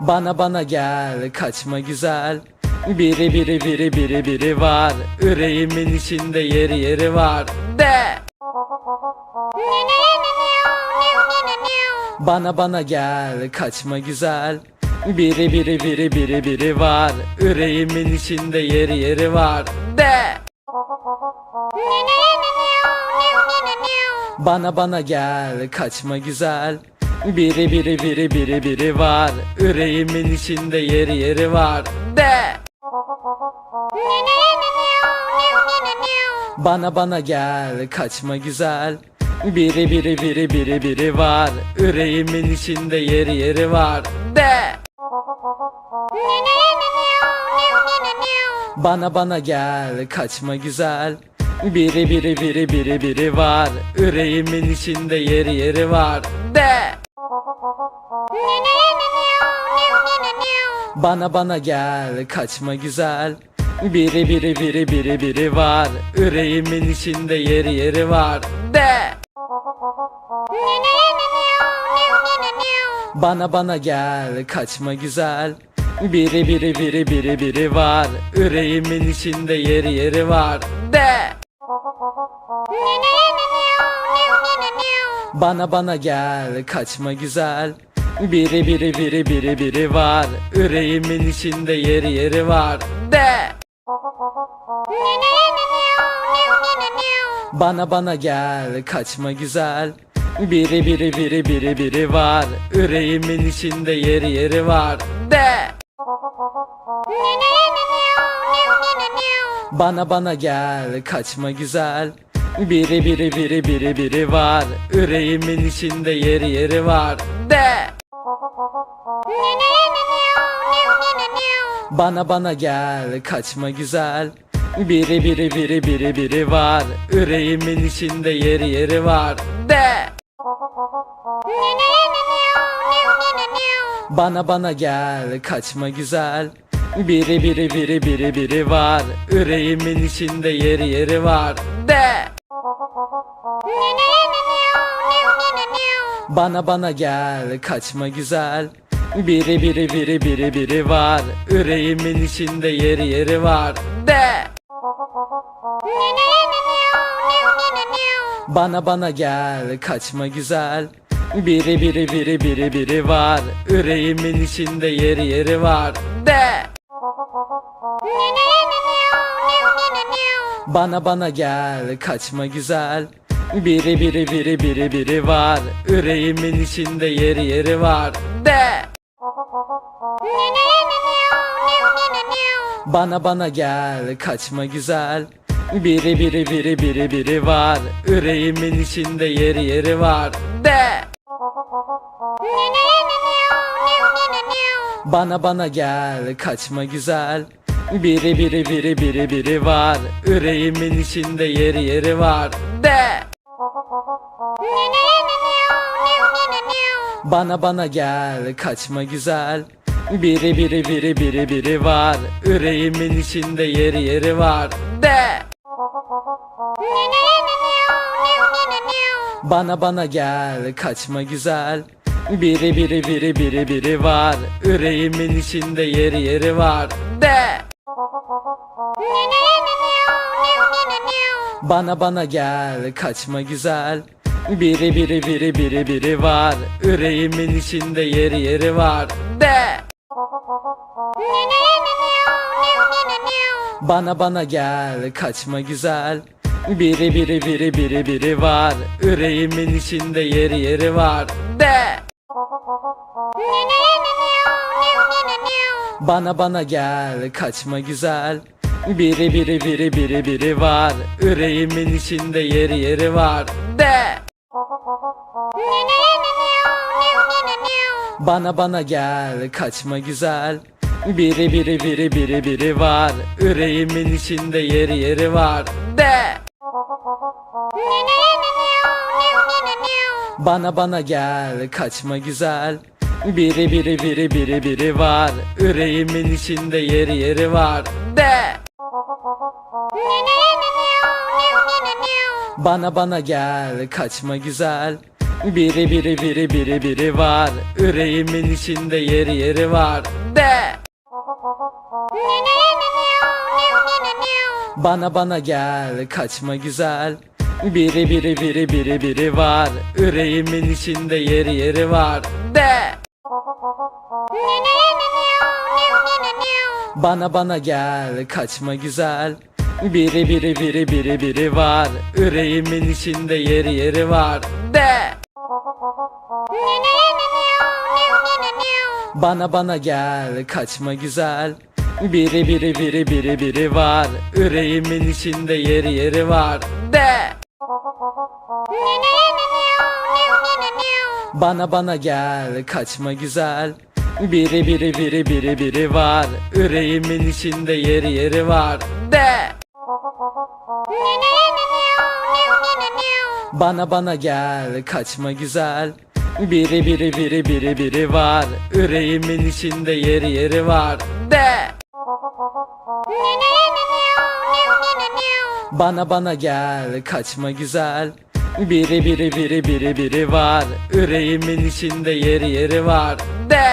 Bana bana gel kaçma güzel. Biri biri biri biri biri var. Yüreğimin içinde yeri yeri var. De. Bana bana gel kaçma güzel. Biri biri biri biri biri var. Yüreğimin içinde yeri yeri var. De Bana bana gel kaçma güzel. Biri biri biri biri biri var. Yüreğimin içinde yeri yeri var. De. Bana bana gel kaçma güzel. Biri biri biri biri biri var. Yüreğimin içinde yeri yeri var. De. Bana bana gel kaçma güzel Biri biri biri biri biri var. Yüreğimin içinde yeri yeri var. De. Bana bana gel kaçma güzel. Biri biri biri biri biri var. Yüreğimin içinde yeri yeri var. De. Bana bana gel kaçma güzel. Biri biri biri biri biri var. Yüreğimin içinde yeri yeri var. De Bana bana gel kaçma güzel. Biri biri biri biri biri var. Yüreğimin içinde yeri yeri var. De. Bana bana gel kaçma güzel. Biri biri biri biri biri var. Yüreğimin içinde yeri yeri var. De. Bana bana gel kaçma güzel Biri biri biri biri biri var. Yüreğimin içinde yeri yeri var. De. Bana bana gel. Kaçma güzel. Biri biri biri biri biri var. Yüreğimin içinde yeri yeri var. De. Bana bana gel. Kaçma güzel. Biri biri biri biri biri var. Yüreğimin içinde yeri yeri var. De Bana bana gel kaçma güzel. Biri biri biri biri biri var. Yüreğimin içinde yeri yeri var. De. Bana bana gel kaçma güzel. Biri biri biri biri biri var. Yüreğimin içinde yeri yeri var. De. Bana bana gel kaçma güzel Biri biri biri biri biri var. Yüreğimin içinde yeri yeri var. De. Bana bana gel kaçma güzel. Biri biri biri biri biri var. Yüreğimin içinde yeri yeri var. De. Bana bana gel kaçma güzel. Biri biri biri biri biri var. Yüreğimin içinde yeri yeri var. De Bana bana gel kaçma güzel. Biri biri biri biri biri var. Yüreğimin içinde yeri yeri var. De. Bana bana gel kaçma güzel. Biri biri biri biri biri var. Yüreğimin içinde yeri yeri var. De. Bana bana gel kaçma güzel Biri biri biri biri biri var. Yüreğimin içinde yeri yeri var. De. Bana bana gel kaçma güzel. Biri biri biri biri biri var. Yüreğimin içinde yeri yeri var. De. Bana bana gel kaçma güzel. Biri biri biri biri biri var. Yüreğimin içinde yeri yeri var. De Bana bana gel kaçma güzel. Biri biri biri biri biri var. Yüreğimin içinde yeri yeri var. De. Bana bana gel kaçma güzel. Biri biri biri biri biri var. Yüreğimin içinde yeri yeri var. De. Bana bana gel kaçma güzel Biri biri biri biri biri var. Yüreğimin içinde yeri yeri var. De. Bana bana gel kaçma güzel. Biri biri biri biri biri var. Yüreğimin içinde yeri yeri var. De. Bana bana gel kaçma güzel. Biri biri biri biri biri var. Yüreğimin içinde yeri yeri var. De Bana bana gel kaçma güzel. Biri biri biri biri biri var. Yüreğimin içinde yeri yeri var. De. Bana bana gel kaçma güzel. Biri biri biri biri biri var. Yüreğimin içinde yeri yeri var. De. Bana bana gel kaçma güzel Biri biri biri biri biri var. Yüreğimin içinde yeri yeri var. De. Bana bana gel kaçma güzel. Biri biri biri biri biri var. Yüreğimin içinde yeri yeri var. De.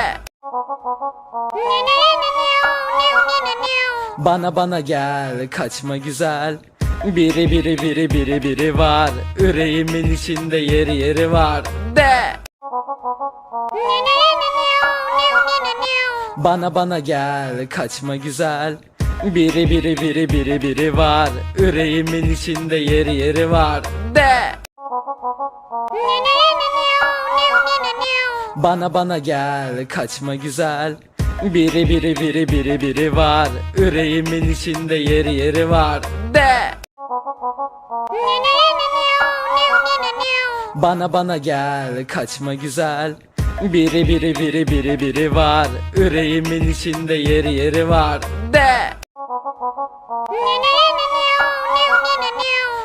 Bana bana gel kaçma güzel. Biri biri biri biri biri var. Yüreğimin içinde yeri yeri var. De Bana bana gel kaçma güzel. Biri biri biri biri biri var. Yüreğimin içinde yeri yeri var. De. Bana bana gel kaçma güzel. Biri biri biri biri biri var. Yüreğimin içinde yeri yeri var. De. Bana bana gel kaçma güzel Biri biri biri biri biri var. Yüreğimin içinde yeri yeri var. De.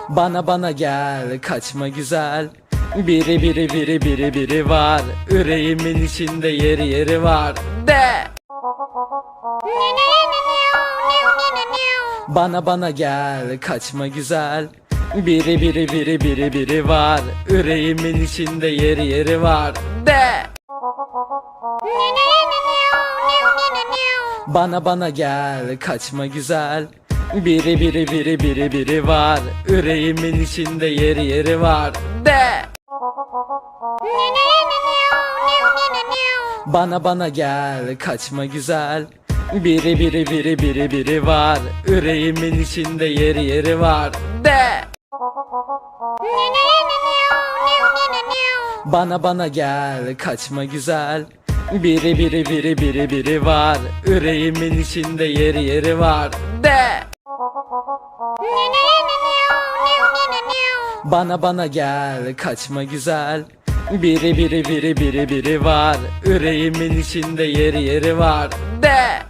Bana bana gel kaçma güzel. Biri biri biri biri biri var. Yüreğimin içinde yeri yeri var. De. Bana bana gel kaçma güzel. Biri biri biri biri biri var. Yüreğimin içinde yeri yeri var. De Bana bana gel kaçma güzel. Biri biri biri biri biri var. Yüreğimin içinde yeri yeri var. De. Bana bana gel kaçma güzel. Biri biri biri biri biri var. Yüreğimin içinde yeri yeri var. De. Bana bana gel kaçma güzel Biri biri biri biri biri var. Yüreğimin içinde yeri yeri var. De. Bana bana gel kaçma güzel. Biri biri biri biri biri var. Yüreğimin içinde yeri yeri var. De.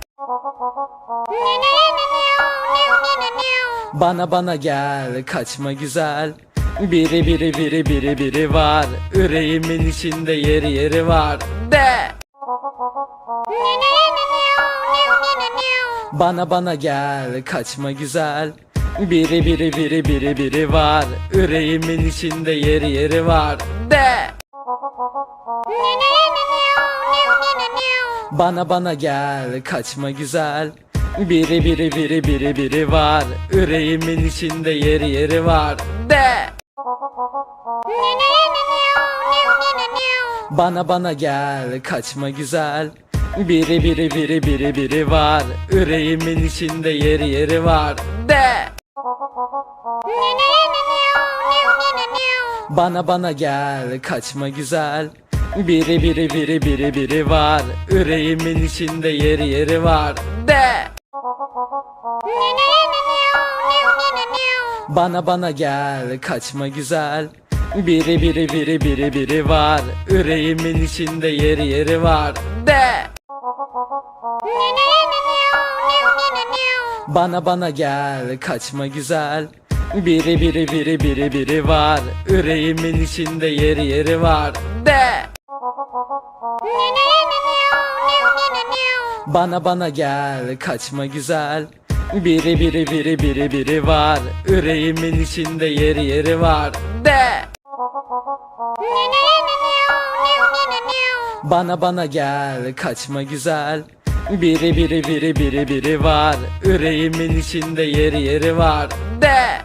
Bana bana gel kaçma güzel. Biri biri biri biri biri var. Yüreğimin içinde yeri yeri var. De Bana bana gel kaçma güzel. Biri biri biri biri biri var. Yüreğimin içinde yeri yeri var. De. Bana bana gel kaçma güzel. Biri biri biri biri biri var. Yüreğimin içinde yeri yeri var. De. Bana bana gel kaçma güzel Biri biri biri biri biri var. Yüreğimin içinde yeri yeri var. De. Bana bana gel kaçma güzel. Biri biri biri biri biri var. Yüreğimin içinde yeri yeri var. De. Bana bana gel kaçma güzel. Biri biri biri biri biri var. Yüreğimin içinde yeri yeri var. De Bana bana gel kaçma güzel. Biri biri biri biri biri var. Yüreğimin içinde yeri yeri var. De. Bana bana gel kaçma güzel. Biri biri biri biri biri var. Yüreğimin içinde yeri yeri var. De. Bana bana gel kaçma güzel Biri biri biri biri biri var. Yüreğimin içinde yeri yeri var. De